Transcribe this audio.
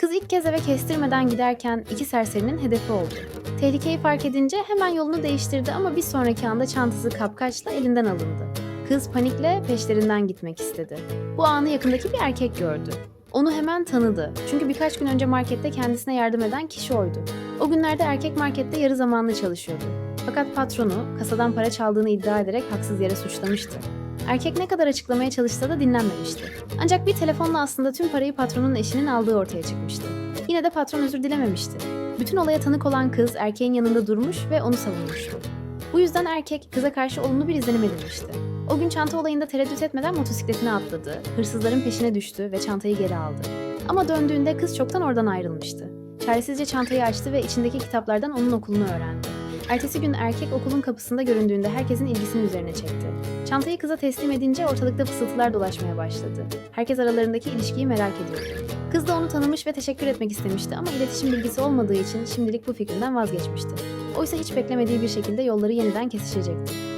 Kız ilk kez eve kestirmeden giderken iki serserinin hedefi oldu. Tehlikeyi fark edince hemen yolunu değiştirdi ama bir sonraki anda çantası kapkaçla elinden alındı. Kız panikle peşlerinden gitmek istedi. Bu anı yakındaki bir erkek gördü. Onu hemen tanıdı. Çünkü birkaç gün önce markette kendisine yardım eden kişi oydu. O günlerde erkek markette yarı zamanlı çalışıyordu. Fakat patronu kasadan para çaldığını iddia ederek haksız yere suçlamıştı. Erkek ne kadar açıklamaya çalışsa da dinlenmemişti. Ancak bir telefonla aslında tüm parayı patronun eşinin aldığı ortaya çıkmıştı. Yine de patron özür dilememişti. Bütün olaya tanık olan kız erkeğin yanında durmuş ve onu savunmuştu. Bu yüzden erkek kıza karşı olumlu bir izlenim edinmişti. O gün çanta olayında tereddüt etmeden motosikletine atladı, hırsızların peşine düştü ve çantayı geri aldı. Ama döndüğünde kız çoktan oradan ayrılmıştı. Çaresizce çantayı açtı ve içindeki kitaplardan onun okulunu öğrendi. Ertesi gün erkek okulun kapısında göründüğünde herkesin ilgisini üzerine çekti. Çantayı kıza teslim edince ortalıkta fısıltılar dolaşmaya başladı. Herkes aralarındaki ilişkiyi merak ediyordu. Kız da onu tanımış ve teşekkür etmek istemişti ama iletişim bilgisi olmadığı için şimdilik bu fikrinden vazgeçmişti. Oysa hiç beklemediği bir şekilde yolları yeniden kesişecekti.